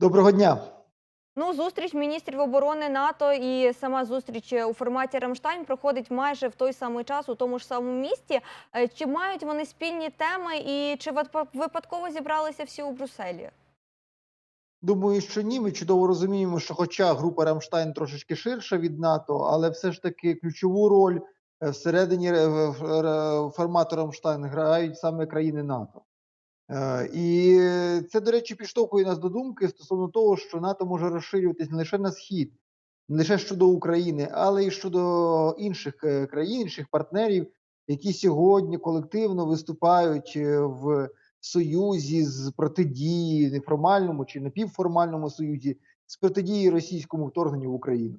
Доброго дня. Ну, зустріч міністрів оборони НАТО і сама зустріч у форматі Рамштайн проходить майже в той самий час у тому ж самому місті. Е, Чи мають вони спільні теми і чи випа- випадково зібралися всі у Брюсселі? Думаю, що ні. Ми чудово розуміємо, що, хоча група Рамштайн трошечки ширша від НАТО, але все ж таки ключову роль е, всередині е, формату Рамштайн грають саме країни НАТО. Е, І це, до речі, підштовхує нас до думки стосовно того, що НАТО може розширюватись не лише на схід, не лише щодо України, але й щодо інших е, країн, інших партнерів, які сьогодні колективно виступають е, в союзі з протидії неформальному чи напівформальному союзі з протидії російському вторгненню в Україну.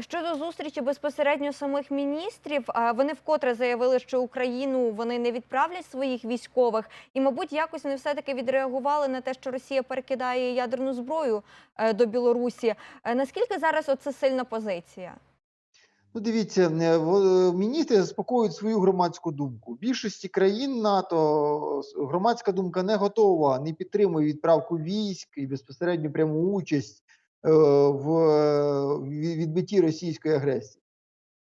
Щодо зустрічі безпосередньо самих міністрів, вони вкотре заявили, що Україну вони не відправлять своїх військових, і, мабуть, якось вони все таки відреагували на те, що Росія перекидає ядерну зброю е, до Білорусі. Е, Наскільки зараз оце сильна позиція? Ну, дивіться, е, міністри заспокоюють свою громадську думку. В більшості країн НАТО громадська думка не готова, не підтримує відправку військ і безпосередньо пряму участь в е, відбитті російської агресії.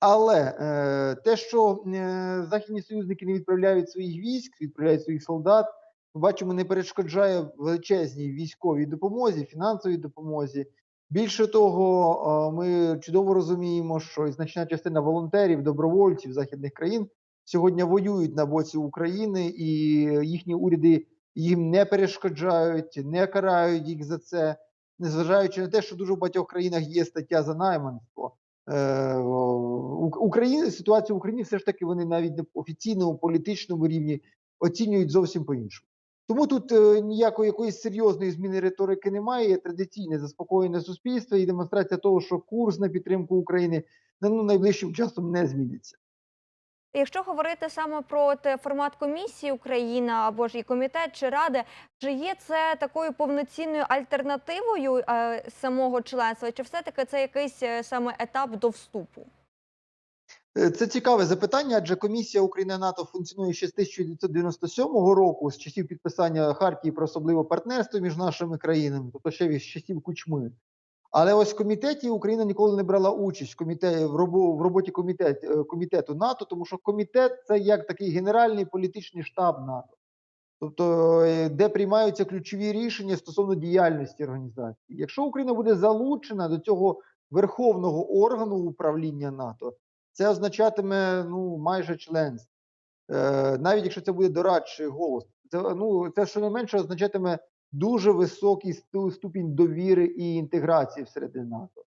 Але е, те, що е, західні союзники не відправляють своїх військ, відправляють своїх солдат, ми бачимо, не перешкоджає величезній військовій допомозі, фінансовій допомозі. Більше того, ми чудово розуміємо, що значна частина волонтерів, добровольців західних країн сьогодні воюють на боці України, і їхні уряди їм не перешкоджають, не карають їх за це, незважаючи на те, що дуже в багатьох країнах є стаття за найманство. Е, у- Україна ситуацію в Україні все ж таки вони навіть на офіційному політичному рівні оцінюють зовсім по-іншому. Тому тут е, ніякої якоїсь серйозної зміни риторики немає. Є традиційне заспокоєне суспільство і демонстрація того, що курс на підтримку України ну, найближчим часом не зміниться. Якщо говорити саме про формат комісії Україна або ж і комітет чи ради, чи є це такою повноцінною альтернативою е, самого членства, чи все таки це якийсь е, саме етап до вступу? Е, Це цікаве запитання, адже комісія Україна НАТО функціонує ще з 1997 року, з часів підписання Хартії про особливе партнерство між нашими країнами, тобто ще з часів Кучми. Але ось в комітеті Україна ніколи не брала участь в, комітеті, в, роботі комітет, е, комітету НАТО, тому що комітет це як такий генеральний політичний штаб НАТО, тобто е, де приймаються ключові рішення стосовно діяльності організації. Якщо Україна буде залучена до цього верховного органу управління НАТО, це означатиме ну майже членство. Е, навіть якщо це буде дорадчий голос, це ну це щонайменше означатиме дуже високий ступінь довіри і інтеграції всередині НАТО.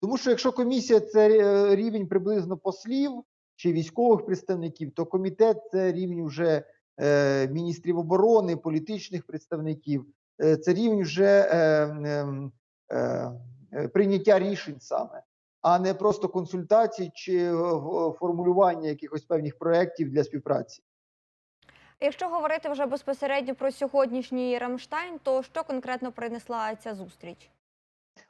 Тому що якщо комісія це е, рівень приблизно послів чи військових представників, то комітет це рівень вже е, міністрів оборони, політичних представників, е, це рівень вже е, ем, е, е, прийняття рішень саме а не просто консультацій чи е, формулювання якихось певних проєктів для співпраці. Якщо говорити вже безпосередньо про сьогоднішній Рамштайн, то що конкретно принесла ця зустріч?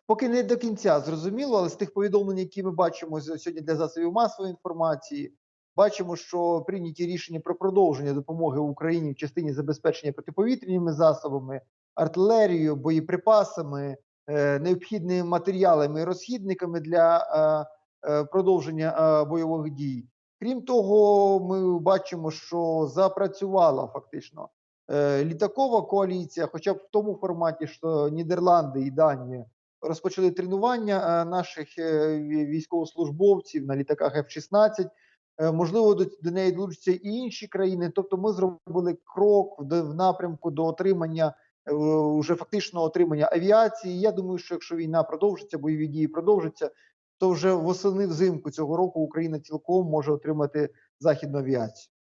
Поки не до кінця зрозуміло, але з тих повідомлень, які ми бачимо сьогодні для засобів масової інформації, бачимо, що прийняті рішення про продовження допомоги Україні в частині забезпечення протиповітряними засобами, артилерією, боєприпасами, е, необхідними матеріалами і розхідниками для е, е, продовження бойових дій. Крім того, ми бачимо, що запрацювала фактично е, літакова коаліція, хоча б в тому форматі, що Нідерланди і Данія розпочали тренування е, наших е, військовослужбовців на літаках F-16. Е, Можливо, до, до неї долучаться і інші країни. Тобто, ми зробили крок в, в напрямку до отримання е, уже фактичного отримання авіації. Я думаю, що якщо війна продовжиться, бойові дії продовжаться, то вже восени взимку цього року Україна цілком може отримати західну авіацію.